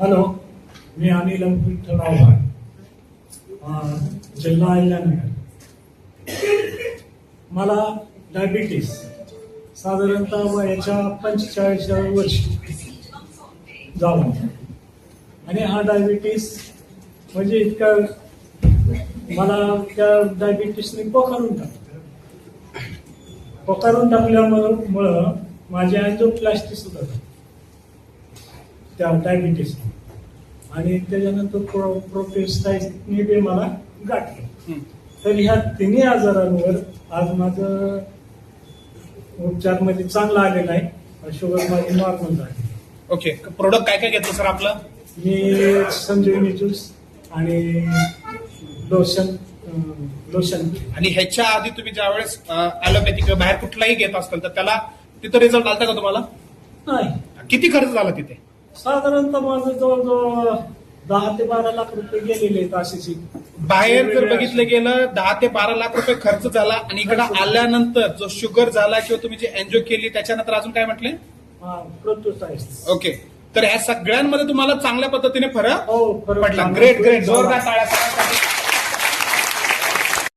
Hello मी अनिल अंकुठराव आव्हाड जिल्हा अहिल्यानगर. मला डायबिटीस साधारणतः वयाच्या पंचेचाळीसच्या वर्षी झाला. आणि हा डायबिटीस म्हणजे इतका मला त्या डायबिटीसने पोखारून टाकलं. पोखारून टाकल्यामुळं मुळं माझी अँजिओप्लास्टी सुद्धा झाली त्या डायबिटीस आणि त्याच्यानंतर प्रो प्रोटेस्टाईसने बी मला गाठलं तर ह्या तिन्ही आजारांवर आज माझं उपचारमध्ये चांगला आलेला आहे. शुगर माझी नॉर्मल झाली. ओके प्रोडक्ट काय काय घेतलं सर आपलं? मी संजीवनी ज्यूस आणि लोशन लोशन आणि ह्याच्या आधी तुम्ही ज्यावेळेस ॲलोपॅथिक बाहेर कुठलाही घेत असाल तर त्याला तिथं रिझल्ट आलता का तुम्हाला? नाही. किती खर्च झाला तिथे? साधारणतः माझं जवळजवळ दहा ते बारा लाख रुपये गेलेले आहेत अशीच बाहेर जर बघितलं गेलं दहा ते बारा लाख रुपये खर्च झाला आणि इकडे आल्यानंतर जो शुगर झाला किंवा तुम्ही जी एन्जॉय केली त्याच्यानंतर अजून काय म्हटले? ओके. तर ह्या सगळ्यांमध्ये तुम्हाला चांगल्या पद्धतीने फरक हो फरक पडला. Great great. जोरदार टाळ्या.